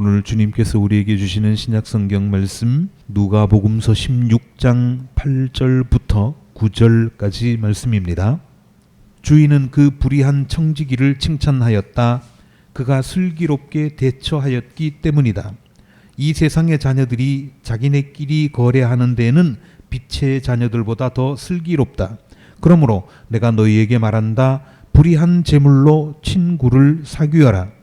오늘 주님께서 우리에게 주시는 신약 성경 말씀 누가복음서 16장 8절부터 9절까지 말씀입니다. 주인은 그 불의한 청지기를 칭찬하였다. 그가 슬기롭게 대처하였기 때문이다. 이 세상의 자녀들이 자기네끼리 거래하는 데에는 빛의 자녀들보다 더 슬기롭다. 그러므로 내가 너희에게 말한다. 불의한 재물로 친구를 사귀어라.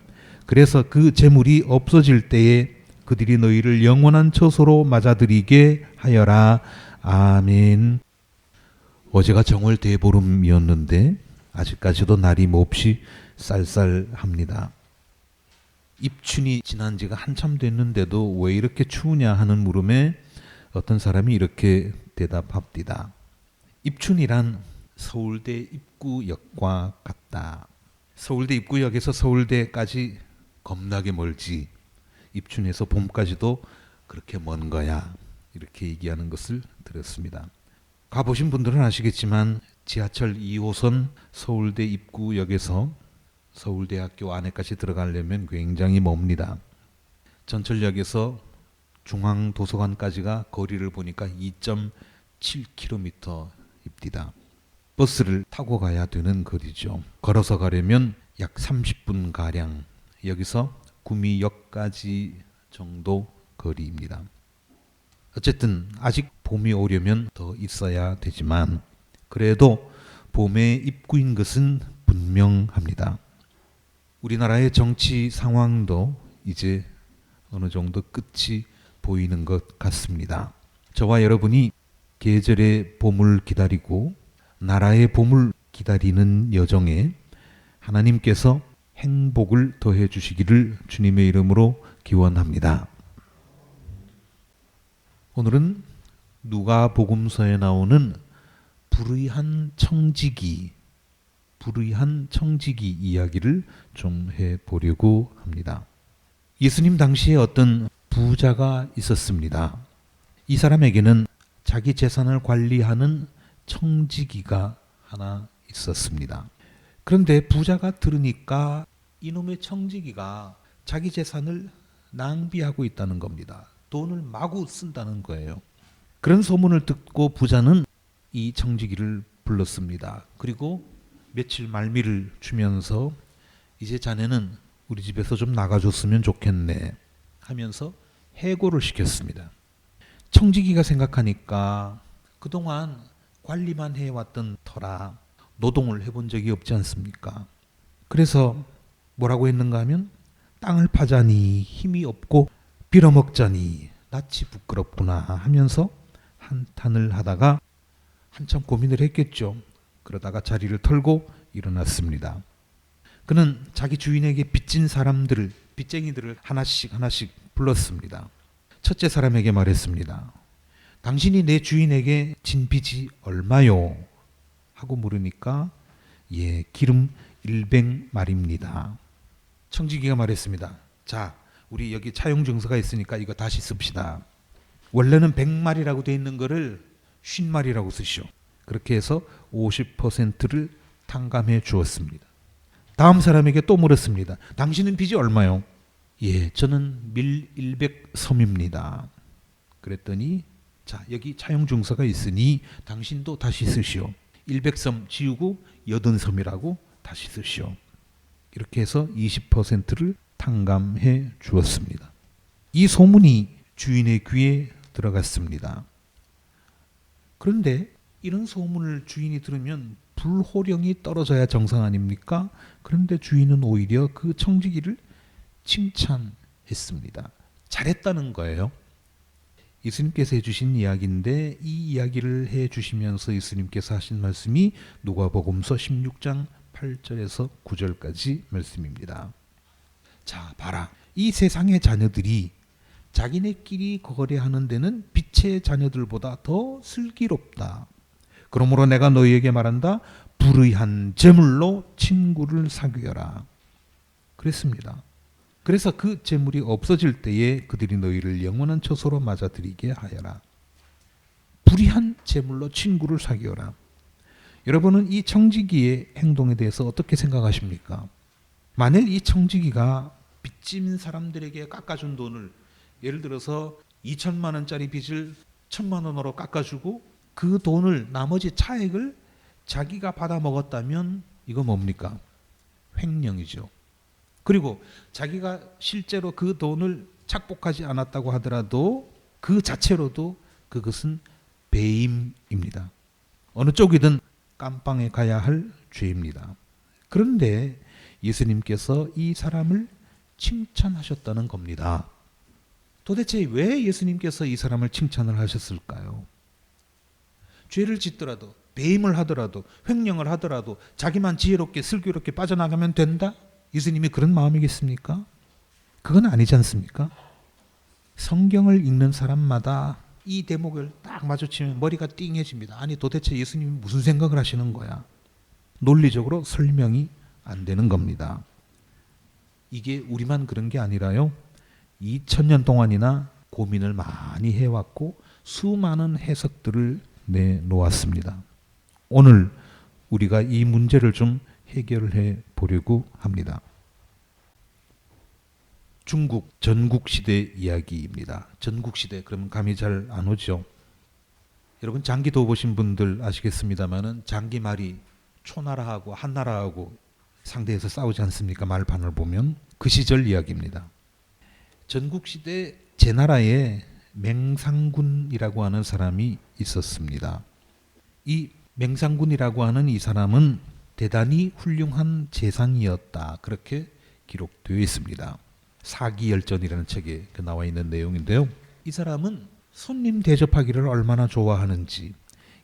그래서 그 재물이 없어질 때에 그들이 너희를 영원한 처소로 맞아들이게 하여라. 아멘. 어제가 정월 대보름이었는데 아직까지도 날이 몹시 쌀쌀합니다. 입춘이 지난 지가 한참 됐는데도 왜 이렇게 추우냐 하는 물음에 어떤 사람이 이렇게 대답합니다. 입춘이란 서울대 입구역과 같다. 서울대 입구역에서 서울대까지 겁나게 멀지. 입춘에서 봄까지도 그렇게 먼 거야. 이렇게 얘기하는 것을 들었습니다. 가보신 분들은 아시겠지만 지하철 2호선 서울대 입구역에서 서울대학교 안에까지 들어가려면 굉장히 멉니다. 전철역에서 중앙도서관까지가 거리를 보니까 2.7km입니다. 버스를 타고 가야 되는 거리죠. 걸어서 가려면 약 30분 가량 여기서 구미역까지 정도 거리입니다. 어쨌든 아직 봄이 오려면 더 있어야 되지만 그래도 봄의 입구인 것은 분명합니다. 우리나라의 정치 상황도 이제 어느 정도 끝이 보이는 것 같습니다. 저와 여러분이 계절의 봄을 기다리고 나라의 봄을 기다리는 여정에 하나님께서 행복을 더해 주시기를 주님의 이름으로 기원합니다. 오늘은 누가복음서에 나오는 불의한 청지기 불의한 청지기 이야기를 좀 해 보려고 합니다. 예수님 당시에 어떤 부자가 있었습니다. 이 사람에게는 자기 재산을 관리하는 청지기가 하나 있었습니다. 그런데 부자가 들으니까 이놈의 청지기가 자기 재산을 낭비하고 있다는 겁니다. 돈을 마구 쓴다는 거예요. 그런 소문을 듣고 부자는 이 청지기를 불렀습니다. 그리고 며칠 말미를 주면서 이제 자네는 우리 집에서 좀 나가줬으면 좋겠네 하면서 해고를 시켰습니다. 청지기가 생각하니까 그동안 관리만 해왔던 터라 노동을 해본 적이 없지 않습니까? 그래서 뭐라고 했는가 하면 땅을 파자니 힘이 없고 빌어먹자니 낯이 부끄럽구나 하면서 한탄을 하다가 한참 고민을 했겠죠. 그러다가 자리를 털고 일어났습니다. 그는 자기 주인에게 빚진 사람들을 빚쟁이들을 하나씩 하나씩 불렀습니다. 첫째 사람에게 말했습니다. 당신이 내 주인에게 진 빚이 얼마요? 하고 물으니까 예, 기름 100마리입니다. 청지기가 말했습니다. 자, 우리 여기 차용 증서가 있으니까 이거 다시 씁시다. 원래는 100마리라고 돼 있는 거를 50마리라고 쓰시오. 그렇게 해서 50%를 탕감해 주었습니다. 다음 사람에게 또 물었습니다. 당신은 빚이 얼마요? 예, 저는 밀 100섬입니다. 그랬더니 자, 여기 차용 증서가 있으니 당신도 다시 쓰시오. 100섬 지우고 80섬이라고 다시 쓰시오. 이렇게 해서 20%를 탕감해 주었습니다. 이 소문이 주인의 귀에 들어갔습니다. 그런데 이런 소문을 주인이 들으면 불호령이 떨어져야 정상 아닙니까? 그런데 주인은 오히려 그 청지기를 칭찬했습니다. 잘했다는 거예요. 예수님께서 해주신 이야기인데 이 이야기를 해주시면서 예수님께서 하신 말씀이 누가복음서 16장 8절에서 9절까지 말씀입니다. 자, 봐라. 이 세상의 자녀들이 자기네끼리 거래하는 데는 빛의 자녀들보다 더 슬기롭다. 그러므로 내가 너희에게 말한다. 불의한 재물로 친구를 사귀어라. 그랬습니다. 그래서 그 재물이 없어질 때에 그들이 너희를 영원한 처소로 맞아들이게 하여라. 불의한 재물로 친구를 사귀어라. 여러분은 이 청지기의 행동에 대해서 어떻게 생각하십니까? 만일 이 청지기가 빚진 사람들에게 깎아준 돈을 예를 들어서 2천만 원짜리 빚을 천만 원으로 깎아주고 그 돈을 나머지 차액을 자기가 받아 먹었다면 이거 뭡니까? 횡령이죠. 그리고 자기가 실제로 그 돈을 착복하지 않았다고 하더라도 그 자체로도 그것은 배임입니다. 어느 쪽이든 깜빵에 가야 할 죄입니다. 그런데 예수님께서 이 사람을 칭찬하셨다는 겁니다. 도대체 왜 예수님께서 이 사람을 칭찬을 하셨을까요? 죄를 짓더라도 배임을 하더라도 횡령을 하더라도 자기만 지혜롭게 슬기롭게 빠져나가면 된다? 예수님이 그런 마음이겠습니까? 그건 아니지 않습니까? 성경을 읽는 사람마다 이 대목을 딱 마주치면 머리가 띵해집니다. 아니 도대체 예수님이 무슨 생각을 하시는 거야? 논리적으로 설명이 안 되는 겁니다. 이게 우리만 그런 게 아니라요. 2000년 동안이나 고민을 많이 해왔고 수많은 해석들을 내놓았습니다. 오늘 우리가 이 문제를 좀 해결해 보려고 합니다. 중국 전국 시대 이야기입니다. 전국 시대 그러면 감이 잘 안 오죠. 여러분 장기도 보신 분들 아시겠습니다만은 장기 말이 초나라하고 한나라하고 상대해서 싸우지 않습니까? 말판을 보면 그 시절 이야기입니다. 전국 시대 제 나라에 맹상군이라고 하는 사람이 있었습니다. 이 맹상군이라고 하는 이 사람은 대단히 훌륭한 재상이었다. 그렇게 기록되어 있습니다. 사기열전이라는 책에 그 나와 있는 내용인데요. 이 사람은 손님 대접하기를 얼마나 좋아하는지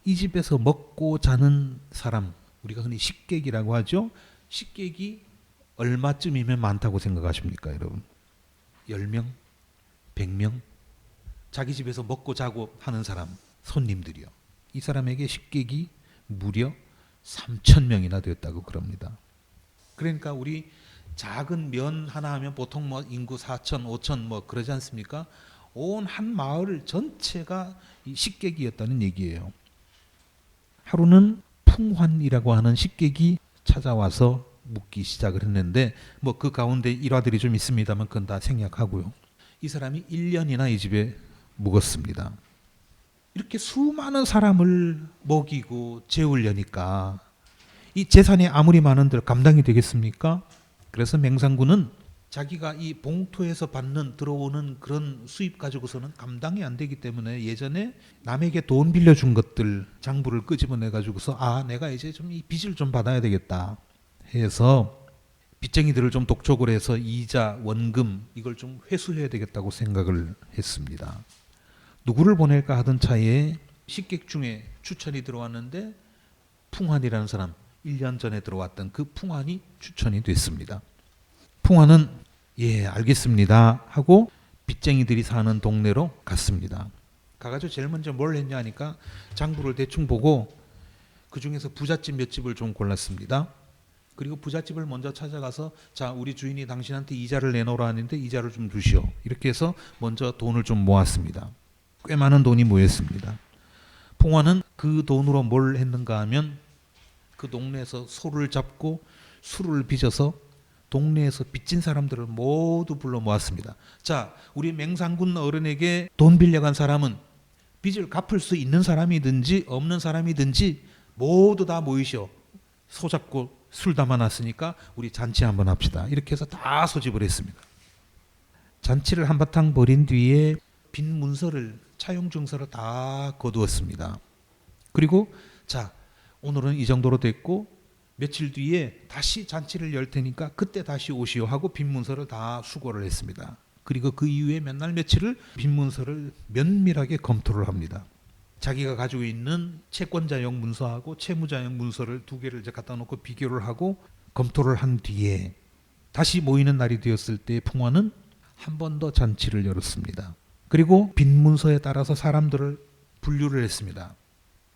이 집에서 먹고 자는 사람 우리가 흔히 식객이라고 하죠. 식객이 얼마쯤이면 많다고 생각하십니까, 여러분? 10명? 100명? 자기 집에서 먹고 자고 하는 사람, 손님들이요. 이 사람에게 식객이 무려 3천 명이나 되었다고 그럽니다. 그러니까 우리 작은 면 하나 하면 보통 뭐 인구 4천, 5천 뭐 그러지 않습니까? 온 한 마을 전체가 이 식객이었다는 얘기예요. 하루는 풍환이라고 하는 식객이 찾아와서 묻기 시작을 했는데 뭐 그 가운데 일화들이 좀 있습니다만 그건 다 생략하고요. 이 사람이 1년이나 이 집에 묵었습니다. 이렇게 수많은 사람을 먹이고 재우려니까 이 재산이 아무리 많은들 감당이 되겠습니까? 그래서 맹상군은 자기가 이 봉투에서 받는 들어오는 그런 수입 가지고서는 감당이 안 되기 때문에 예전에 남에게 돈 빌려준 것들 장부를 끄집어내 가지고서 아 내가 이제 좀 이 빚을 좀 받아야 되겠다 해서 빚쟁이들을 좀 독촉을 해서 이자 원금 이걸 좀 회수해야 되겠다고 생각을 했습니다. 누구를 보낼까 하던 차에 식객 중에 추천이 들어왔는데 풍환이라는 사람 1년 전에 들어왔던 그 풍환이 추천이 됐습니다. 풍환은 예 알겠습니다 하고 빚쟁이들이 사는 동네로 갔습니다. 가가지고 제일 먼저 뭘 했냐 하니까 장부를 대충 보고 그 중에서 부잣집 몇 집을 좀 골랐습니다. 그리고 부잣집을 먼저 찾아가서 자 우리 주인이 당신한테 이자를 내놓으라 하는데 이자를 좀 주시오 이렇게 해서 먼저 돈을 좀 모았습니다. 꽤 많은 돈이 모였습니다. 풍화는 그 돈으로 뭘 했는가 하면 그 동네에서 소를 잡고 술을 빚어서 동네에서 빚진 사람들을 모두 불러 모았습니다. 자, 우리 맹상군 어른에게 돈 빌려간 사람은 빚을 갚을 수 있는 사람이든지 없는 사람이든지 모두 다 모이시오. 소 잡고 술 담아놨으니까 우리 잔치 한번 합시다. 이렇게 해서 다 소집을 했습니다. 잔치를 한바탕 벌인 뒤에 빈 문서를 차용 증서를 다 거두었습니다. 그리고 자 오늘은 이 정도로 됐고 며칠 뒤에 다시 잔치를 열 테니까 그때 다시 오시오 하고 빈 문서를 다 수거를 했습니다. 그리고 그 이후에 몇날 며칠을 빈 문서를 면밀하게 검토를 합니다. 자기가 가지고 있는 채권자용 문서하고 채무자용 문서를 두 개를 이제 갖다 놓고 비교를 하고 검토를 한 뒤에 다시 모이는 날이 되었을 때 풍화는 한 번 더 잔치를 열었습니다. 그리고 빈 문서에 따라서 사람들을 분류를 했습니다.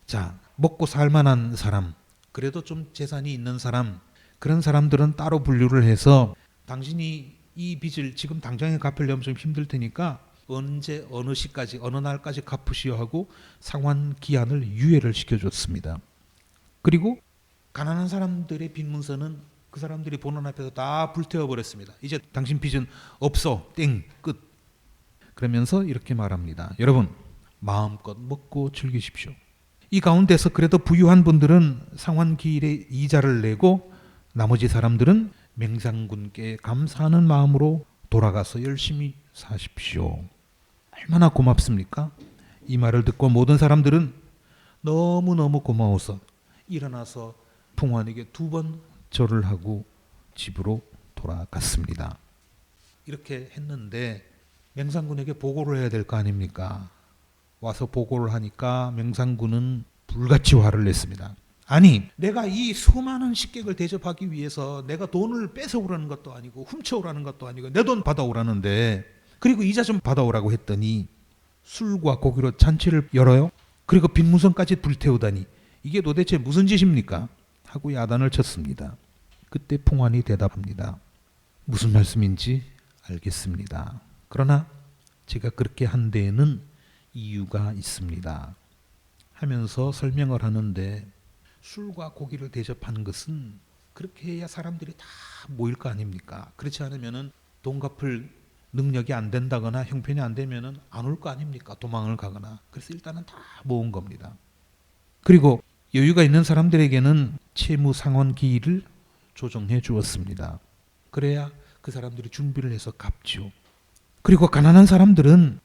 자, 먹고 살 만한 사람, 그래도 좀 재산이 있는 사람, 그런 사람들은 따로 분류를 해서 당신이 이 빚을 지금 당장에 갚으려면 좀 힘들 테니까 언제 어느 시까지 어느 날까지 갚으시오 하고 상환 기한을 유예를 시켜줬습니다. 그리고 가난한 사람들의 빈 문서는 그 사람들이 보는 앞에서 다 불태워 버렸습니다. 이제 당신 빚은 없어. 땡. 끝. 그러면서 이렇게 말합니다. 여러분, 마음껏 먹고 즐기십시오. 이 가운데서 그래도 부유한 분들은 상환기일에 이자를 내고 나머지 사람들은 맹상군께 감사하는 마음으로 돌아가서 열심히 사십시오. 얼마나 고맙습니까? 이 말을 듣고 모든 사람들은 너무너무 고마워서 일어나서 풍환에게 두 번 절을 하고 집으로 돌아갔습니다. 이렇게 했는데 맹상군에게 보고를 해야 될 거 아닙니까? 와서 보고를 하니까 맹상군은 불같이 화를 냈습니다. 아니, 내가 이 수많은 식객을 대접하기 위해서 내가 돈을 뺏어오라는 것도 아니고 훔쳐오라는 것도 아니고 내 돈 받아오라는데 그리고 이자 좀 받아오라고 했더니 술과 고기로 잔치를 열어요. 그리고 빈무성까지 불태우다니 이게 도대체 무슨 짓입니까? 하고 야단을 쳤습니다. 그때 풍환이 대답합니다. 무슨 말씀인지 알겠습니다. 그러나 제가 그렇게 한 데에는 이유가 있습니다. 하면서 설명을 하는데 술과 고기를 대접하는 것은 그렇게 해야 사람들이 다 모일 거 아닙니까? 그렇지 않으면은 돈 갚을 능력이 안 된다거나 형편이 안 되면은 안 올 거 아닙니까? 도망을 가거나. 그래서 일단은 다 모은 겁니다. 그리고 여유가 있는 사람들에게는 채무 상환 기일을 조정해 주었습니다. 그래야 그 사람들이 준비를 해서 갚죠. 그리고 가난한 사람들은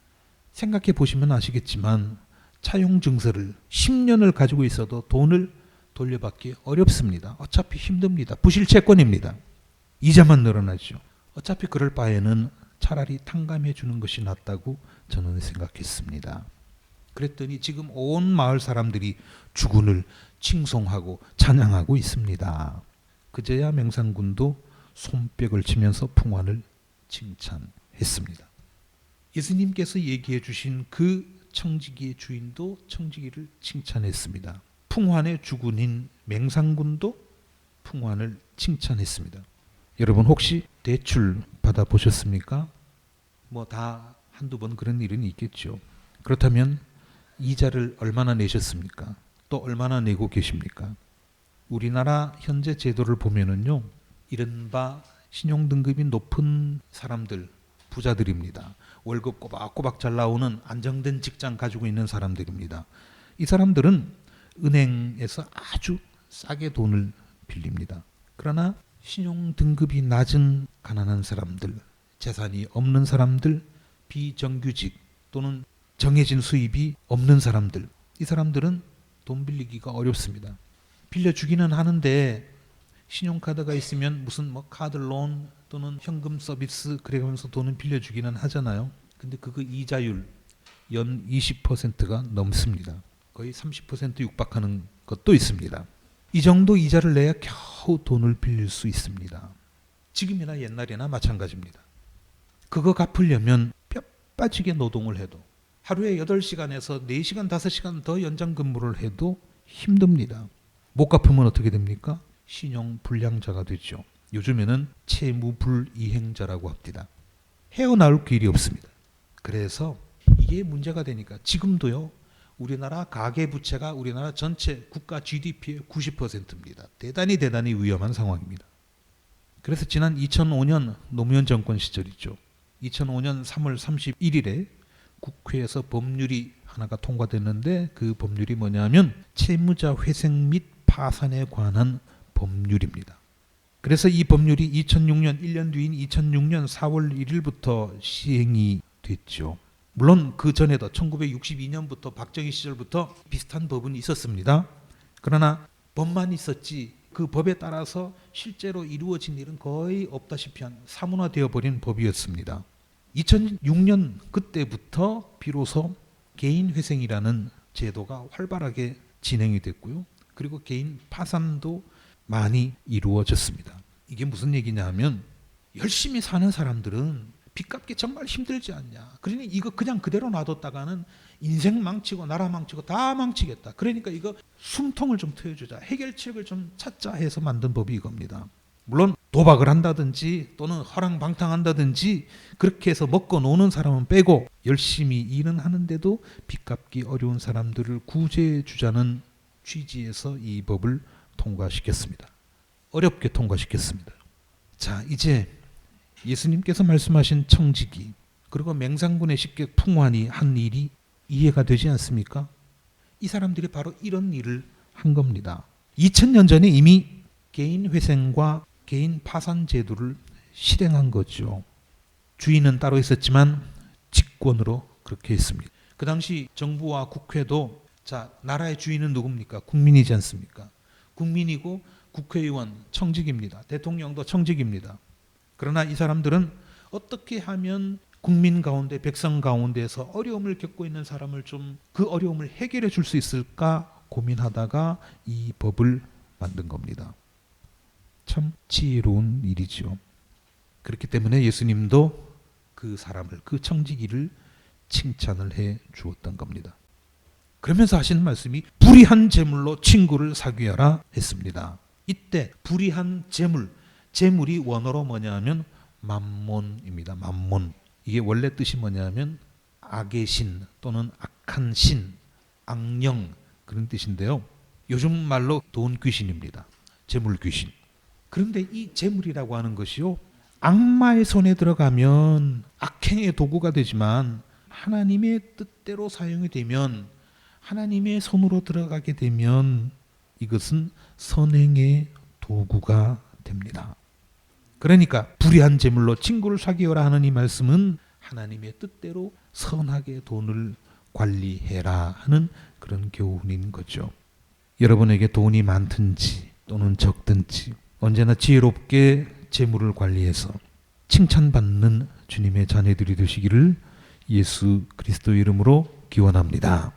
생각해 보시면 아시겠지만 차용 증서를 10년을 가지고 있어도 돈을 돌려받기 어렵습니다. 어차피 힘듭니다. 부실 채권입니다. 이자만 늘어나죠. 어차피 그럴 바에는 차라리 탕감해 주는 것이 낫다고 저는 생각했습니다. 그랬더니 지금 온 마을 사람들이 주군을 칭송하고 찬양하고 있습니다. 그제야 맹상군도 손뼉을 치면서 풍환을 칭찬했습니다. 예수님께서 얘기해 주신 그 청지기의 주인도 청지기를 칭찬했습니다. 풍환의 주군인 맹상군도 풍환을 칭찬했습니다. 여러분 혹시 대출 받아 보셨습니까? 뭐 다 한두 번 그런 일은 있겠죠. 그렇다면 이자를 얼마나 내셨습니까? 또 얼마나 내고 계십니까? 우리나라 현재 제도를 보면은요. 이른바 신용 등급이 높은 사람들 부자들입니다. 월급 꼬박꼬박 잘 나오는 안정된 직장 가지고 있는 사람들입니다. 이 사람들은 은행에서 아주 싸게 돈을 빌립니다. 그러나 신용 등급이 낮은 가난한 사람들, 재산이 없는 사람들, 비정규직 또는 정해진 수입이 없는 사람들, 이 사람들은 돈 빌리기가 어렵습니다. 빌려주기는 하는데 신용카드가 있으면 무슨 뭐 카드론 또는 현금 서비스 그래가면서 돈은 빌려주기는 하잖아요. 근데 그거 이자율 연 20%가 넘습니다. 거의 30% 육박하는 것도 있습니다. 이 정도 이자를 내야 겨우 돈을 빌릴 수 있습니다. 지금이나 옛날이나 마찬가지입니다. 그거 갚으려면 뼈 빠지게 노동을 해도 하루에 8시간에서 4시간, 5시간 더 연장 근무를 해도 힘듭니다. 못 갚으면 어떻게 됩니까? 신용 불량자가 되죠. 요즘에는 채무 불이행자라고 합니다. 헤어나올 길이 없습니다. 그래서 이게 문제가 되니까 지금도요. 우리나라 가계 부채가 우리나라 전체 국가 GDP의 90%입니다. 대단히 대단히 위험한 상황입니다. 그래서 지난 2005년 노무현 정권 시절이죠. 2005년 3월 31일에 국회에서 법률이 하나가 통과됐는데 그 법률이 뭐냐면 채무자 회생 및 파산에 관한 법률입니다. 그래서 이 법률이 2006년 1년 뒤인 2006년 4월 1일부터 시행이 됐죠. 물론 그 전에도 1962년부터 박정희 시절부터 비슷한 법은 있었습니다. 그러나 법만 있었지 그 법에 따라서 실제로 이루어진 일은 거의 없다시피 한 사문화되어 버린 법이었습니다. 2006년 그때부터 비로소 개인 회생이라는 제도가 활발하게 진행이 됐고요. 그리고 개인 파산도 많이 이루어졌습니다. 이게 무슨 얘기냐 하면 열심히 사는 사람들은 빚 갚기 정말 힘들지 않냐. 그러니 이거 그냥 그대로 놔뒀다가는 인생 망치고 나라 망치고 다 망치겠다. 그러니까 이거 숨통을 좀 트여주자. 해결책을 좀 찾자 해서 만든 법이 이겁니다. 물론 도박을 한다든지 또는 허랑방탕한다든지 그렇게 해서 먹고 노는 사람은 빼고 열심히 일은 하는데도 빚 갚기 어려운 사람들을 구제해 주자는 취지에서 이 법을 통과시켰습니다. 어렵게 통과시켰습니다. 자, 이제 예수님께서 말씀하신 청지기 그리고 맹상군의 식객 풍환이 한 일이 이해가 되지 않습니까? 이 사람들이 바로 이런 일을 한 겁니다. 2000년 전에 이미 개인 회생과 개인 파산 제도를 실행한 거죠. 주인은 따로 있었지만 직권으로 그렇게 했습니다. 그 당시 정부와 국회도 자 나라의 주인은 누굽니까? 국민이지 않습니까? 국민이고 국회의원 청직입니다. 대통령도 청직입니다. 그러나 이 사람들은 어떻게 하면 국민 가운데 백성 가운데서 어려움을 겪고 있는 사람을 좀 그 어려움을 해결해 줄 수 있을까 고민하다가 이 법을 만든 겁니다. 참 지혜로운 일이죠. 그렇기 때문에 예수님도 그 사람을 그 청지기를 칭찬을 해 주었던 겁니다. 그러면서 하시는 말씀이 불의한 재물로 친구를 사귀어라 했습니다. 이때 불의한 재물, 재물이 원어로 뭐냐면 만몬입니다. 만몬. 이게 원래 뜻이 뭐냐면 악의 신 또는 악한 신, 악령 그런 뜻인데요. 요즘 말로 돈 귀신입니다. 재물 귀신. 그런데 이 재물이라고 하는 것이요. 악마의 손에 들어가면 악행의 도구가 되지만 하나님의 뜻대로 사용이 되면 하나님의 손으로 들어가게 되면 이것은 선행의 도구가 됩니다. 그러니까 불의한 재물로 친구를 사귀어라 하는 이 말씀은 하나님의 뜻대로 선하게 돈을 관리해라 하는 그런 교훈인 거죠. 여러분에게 돈이 많든지 또는 적든지 언제나 지혜롭게 재물을 관리해서 칭찬받는 주님의 자녀들이 되시기를 예수 그리스도 이름으로 기원합니다.